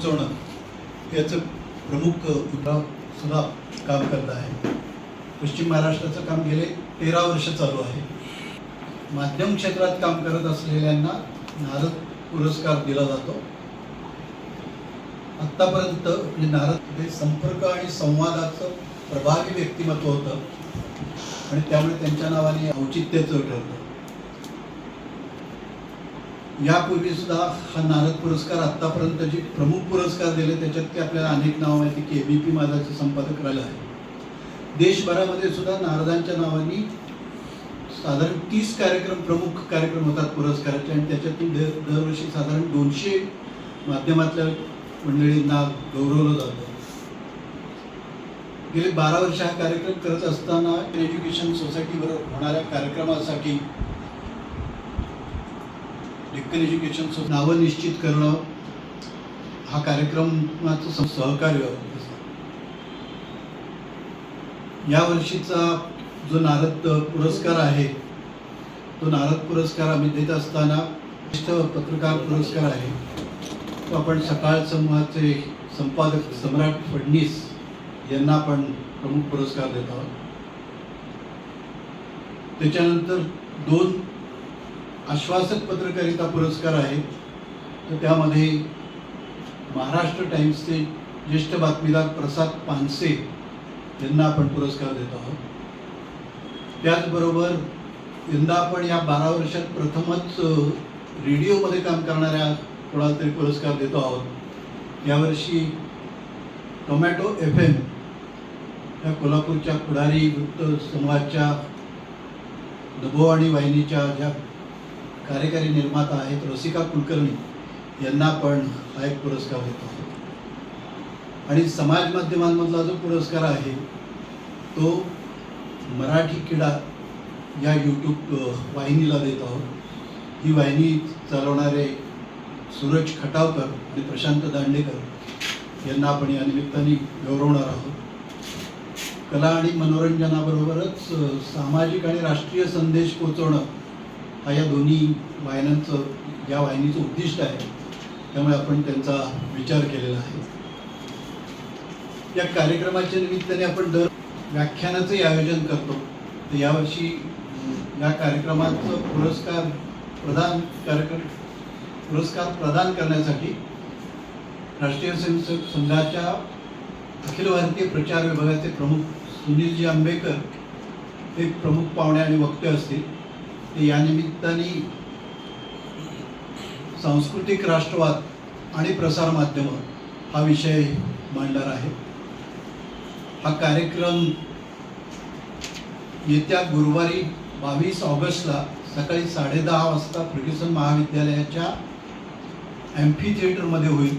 पोहोचवणं याचं प्रमुख सुद्धा काम करत आहे. पश्चिम महाराष्ट्राचं काम गेले तेरा वर्ष चालू आहे. माध्यम क्षेत्रात काम करत असलेल्यांना नारद पुरस्कार दिला जातो. आत्तापर्यंत म्हणजे नारद हे संपर्क आणि संवादाचं प्रभावी व्यक्तिमत्व होतं. आणि त्यामुळे त्यांच्या नावाने औचित्याचं ठरतं यापूर्वी सुद्धा हा नारद पुरस्कार आतापर्यंत जे प्रमुख पुरस्कार दिले. त्याच्यात ते आपल्याला अनेक नावं माहिती की ए बी पी माझाचे संपादक राहिलं आहे देशभरामध्ये सुद्धा नारदांच्या नावाने साधारण तीस कार्यक्रम प्रमुख कार्यक्रम होतात पुरस्काराचे. आणि त्याच्यातून दर दरवर्षी साधारण दोनशे माध्यमातल्या मंडळींना गौरवलं जातं. गेले बारा वर्ष हा कार्यक्रम करत असताना एज्युकेशन सोसायटीवर होणाऱ्या कार्यक्रमासाठी डेक्कन एज्युकेशन सो नावं निश्चित करणं हा कार्यक्रमाचं सहकार्य असतं. या वर्षीचा जो नारद पुरस्कार आहे तो नारद पुरस्कार आम्ही देत असताना ज्येष्ठ पत्रकार पुरस्कार आहे तो आपण सकाळ समूहाचे संपादक सम्राट फडणीस यांना आपण प्रमुख पुरस्कार देत आहोत त्याच्यानंतर दोन आश्वासक पत्रकारिता पुरस्कार आहेत तर त्यामध्ये महाराष्ट्र टाईम्सचे ज्येष्ठ बातमीदार प्रसाद पानसे यांना आपण पुरस्कार देत आहोत. त्याचबरोबर यंदा आपण या बारा वर्षात प्रथमच रेडिओमध्ये काम करणाऱ्या कोणाला तरी पुरस्कार देतो आहोत. यावर्षी टोमॅटो एफ एम या कोल्हापूरच्या पुढारी वृत्त समूहाच्या नभोवाणी वाहिनीच्या ज्या कार्यकारी निर्माता आहेत रसिका कुलकर्णी यांना आपण हा एक पुरस्कार देतो आहोत आणि समाज माध्यमांमधला जो पुरस्कार आहे तो मराठी क्रीडा या यूट्यूब वाहिनीला देत आहोत. ही वाहिनी चालवणारे सूरज खटावकर आणि प्रशांत दांडेकर यांना आपण या निमित्ताने गौरवणार आहोत. कला आणि मनोरंजनाबरोबरच सामाजिक आणि राष्ट्रीय संदेश पोचवणं या दोन्ही वाहिन्यांचं या वाहिनीचं उद्दिष्ट आहे. त्यामुळे आपण त्यांचा विचार केलेला आहे. या कार्यक्रमाच्या निमित्ताने आपण दर व्याख्यानाचंही आयोजन करतो. तर यावर्षी या कार्यक्रमाचं पुरस्कार प्रदान कार्यक्रम पुरस्कार प्रदान करण्यासाठी राष्ट्रीय स्वयंसेवक संघाच्या अखिल भारतीय प्रचार विभागाचे प्रमुख सुनीलजी आंबेकर हे प्रमुख पाहुणे आणि वक्ते असतील. या निमित्ताने सांस्कृतिक राष्ट्रवाद आणि प्रसार माध्यम हा विषय मांडणार आहे. हा कार्यक्रम येत्या गुरुवारी बावीस ऑगस्टला सकाळी साडेदहा वाजता फर्ग्युसन महाविद्यालयाच्या ॲम्फी थिएटरमध्ये होईल.